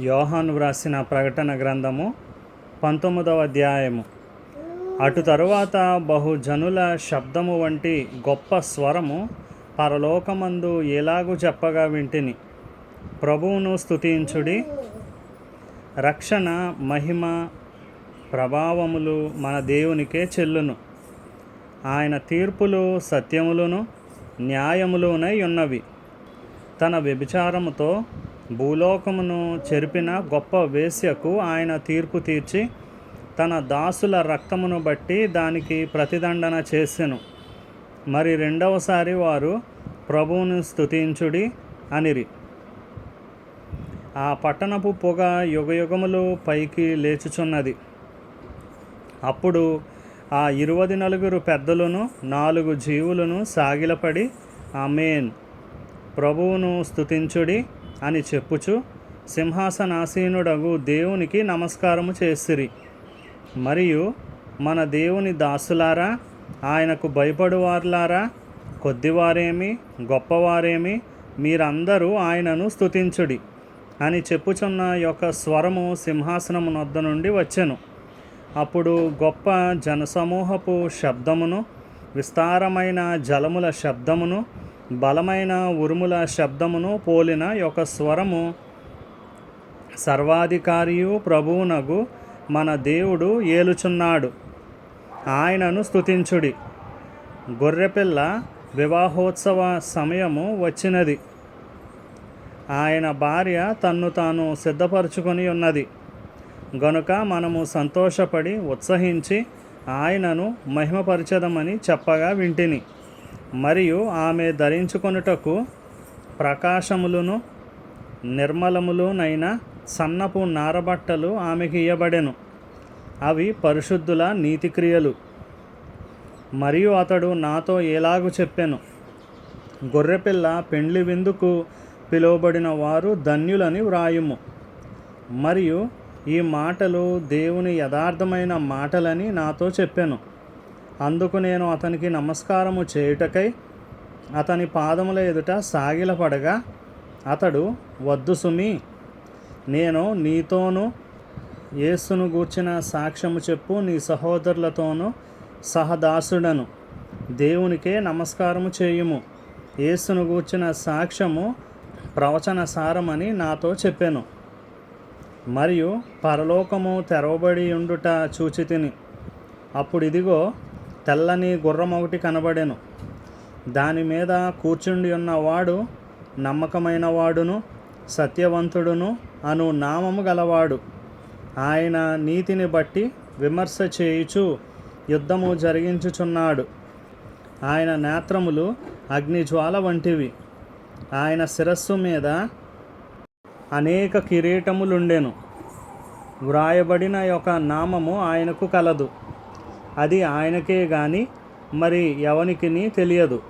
యోహాను వ్రాసిన ప్రకటన గ్రంథము పంతొమ్మిదవ అధ్యాయము. అటు తరువాత బహుజనుల శబ్దము వంటి గొప్ప స్వరము పరలోకమందు ఎలాగూ చెప్పగా వింటిని. ప్రభువును స్తుతించుడి. రక్షణ మహిమ ప్రభావములు మన దేవునికే చెల్లును. ఆయన తీర్పులు సత్యములను న్యాయములునై ఉన్నవి. తన వ్యభిచారముతో భూలోకమును చెరిపిన గొప్ప వేశ్యకు ఆయన తీర్పు తీర్చి తన దాసుల రక్తమును బట్టి దానికి ప్రతిదండన చేసెను. మరి రెండవసారి వారు ప్రభువును స్థుతించుడి అనిరి. ఆ పట్టణపు పొగ యుగయుగములు పైకి లేచుచున్నది. అప్పుడు ఆ ఇరువది నలుగురు పెద్దలను నాలుగు జీవులను సాగిలపడి ఆమెన్ ప్రభువును స్థుతించుడి అని చెప్పుచు సింహాసనాసీనుడగు దేవునికి నమస్కారము చేసిరి. మరియు మన దేవుని దాసులారా ఆయనకు భయపడువారులారా కొద్దివారేమి గొప్పవారేమి మీరందరూ ఆయనను స్తుతించుడి అని చెప్పుచున్న యొక్క స్వరము సింహాసనము నొద్ద నుండి వచ్చెను. అప్పుడు గొప్ప జనసమూహపు శబ్దమును విస్తారమైన జలముల శబ్దమును బలమైన ఉరుముల శబ్దమును పోలిన యొక్క స్వరము సర్వాధికారియు ప్రభువునగు మన దేవుడు ఏలుచున్నాడు. ఆయనను స్తుతించుడి. గొర్రెపిల్ల వివాహోత్సవ సమయము వచ్చినది. ఆయన భార్య తన్ను తాను సిద్ధపరచుకొని ఉన్నది. గనుక మనము సంతోషపడి ఉత్సహించి ఆయనను మహిమపరచదమని చెప్పగా వింటిని. మరియు ఆమె ధరించుకొనుటకు ప్రకాశములను నిర్మలములునైన సన్నపు నారబట్టలు ఆమెకి ఇయ్యబడెను. అవి పరిశుద్ధుల నీతిక్రియలు. మరియు అతడు నాతో ఎలాగు చెప్పెను. గొర్రెపిల్ల పెండ్లి విందుకు పిలువబడిన వారు ధన్యులని వ్రాయుము. మరియు ఈ మాటలు దేవుని యథార్థమైన మాటలని నాతో చెప్పాను. అందుకు నేను అతనికి నమస్కారము చేయుటకై అతని పాదముల ఎదుట సాగిలపడగా అతడు వద్దు సుమి నేను నీతోనూ యేసును గూర్చిన సాక్ష్యము చెప్పు నీ సహోదరులతోనూ సహదాసుడను. దేవునికే నమస్కారము చేయుము. యేసును గూర్చిన సాక్ష్యము ప్రవచన సారమని నాతో చెప్పాను. మరియు పరలోకము తెరవబడి ఉండుట చూచితిని. అప్పుడు ఇదిగో తెల్లని గుర్రం ఒకటి కనబడెను. దాని మీద కూర్చుండి ఉన్నవాడు నమ్మకమైన వాడును సత్యవంతుడును అను నామము గలవాడు. ఆయన నీతిని బట్టి విమర్శ చేయుచు యుద్ధము జరిగించుచున్నాడు. ఆయన నేత్రములు అగ్నిజ్వాల వంటివి. ఆయన శిరస్సు మీద అనేక కిరీటములుండెను. వ్రాయబడిన యొక్క నామము ఆయనకు కలదు. అది ఆయనకే కానీ మరి ఎవనికిని తెలియదు.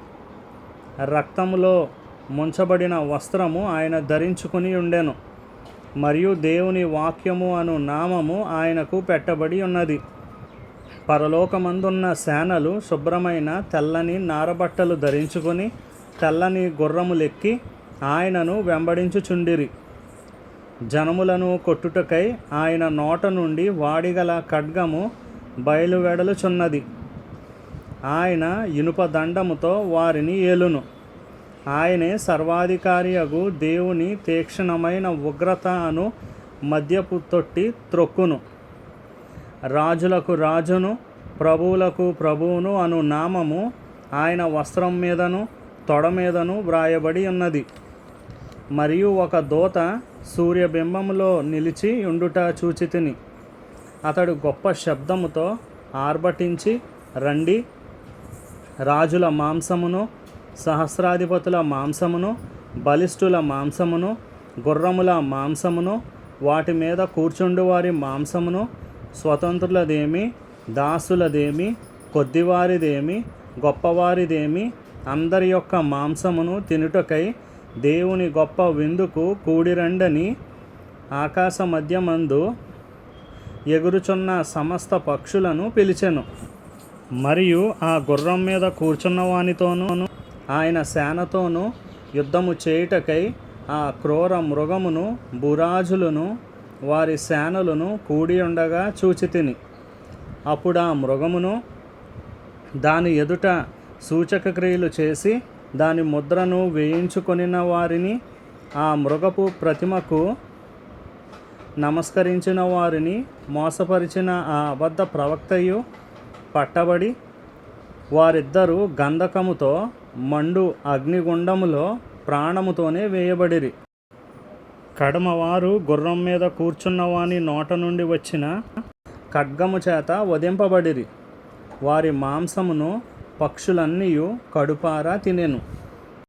రక్తంలో ముంచబడిన వస్త్రము ఆయన ధరించుకుని ఉండెను. మరియు దేవుని వాక్యము అను నామము ఆయనకు పెట్టబడి ఉన్నది. పరలోకమందున్న సేనలు శుభ్రమైన తెల్లని నారబట్టలు ధరించుకొని తెల్లని గుర్రములెక్కి ఆయనను వెంబడించుచుండిరి. జనములను కొట్టుటకై ఆయన నోట నుండి వాడిగల ఖడ్గము బయలువెడలుచున్నది ఆయన ఇనుప దండముతో వారిని ఏలును. ఆయనే సర్వాధికారియగు దేవుని తీక్షణమైన ఉగ్రత అను మద్యపు తొట్టి త్రొక్కును. రాజులకు రాజును ప్రభువులకు ప్రభువును అను నామము ఆయన వస్త్రం మీదను తొడ మీదను వ్రాయబడి ఉన్నది. మరియు ఒక దూత సూర్యబింబములో నిలిచి ఉండుట చూచితిని. అతడు గొప్ప శబ్దముతో ఆర్భటించి రండి. రాజుల మాంసమును సహస్రాధిపతుల మాంసమును బలిష్ఠుల మాంసమును గుర్రముల మాంసమును వాటి మీద కూర్చుండు వారి మాంసమును స్వతంత్రులదేమి దాసులదేమి కొద్దివారిదేమి గొప్పవారిదేమి అందరి యొక్క మాంసమును తినుటకై దేవుని గొప్ప విందుకు కూడిరండని ఆకాశ మధ్యమందు ఎగురుచున్న సమస్త పక్షులను పిలిచెను. మరియు ఆ గుర్రం మీద కూర్చున్న వానితోనూ ఆయన సేనతోనూ యుద్ధము చేయుటకై ఆ క్రూర మృగమును బురాజులను వారి సేనలను కూడి ఉండగా చూచి తిని అప్పుడు ఆ మృగమును దాని ఎదుట సూచక క్రియలు చేసి దాని ముద్రను వేయించుకొనిన వారిని ఆ మృగపు ప్రతిమకు నమస్కరించిన వారిని మోసపరిచిన ఆ అబద్ధ ప్రవక్తయు పట్టబడి వారిద్దరూ గంధకముతో మండు అగ్నిగుండములో ప్రాణముతోనే వేయబడిరి. కడమవారు గుర్రం మీద కూర్చున్నవాని నోట నుండి వచ్చిన ఖడ్గము చేత వధింపబడిరి. వారి మాంసమును పక్షులన్నీయు కడుపారా తినెను.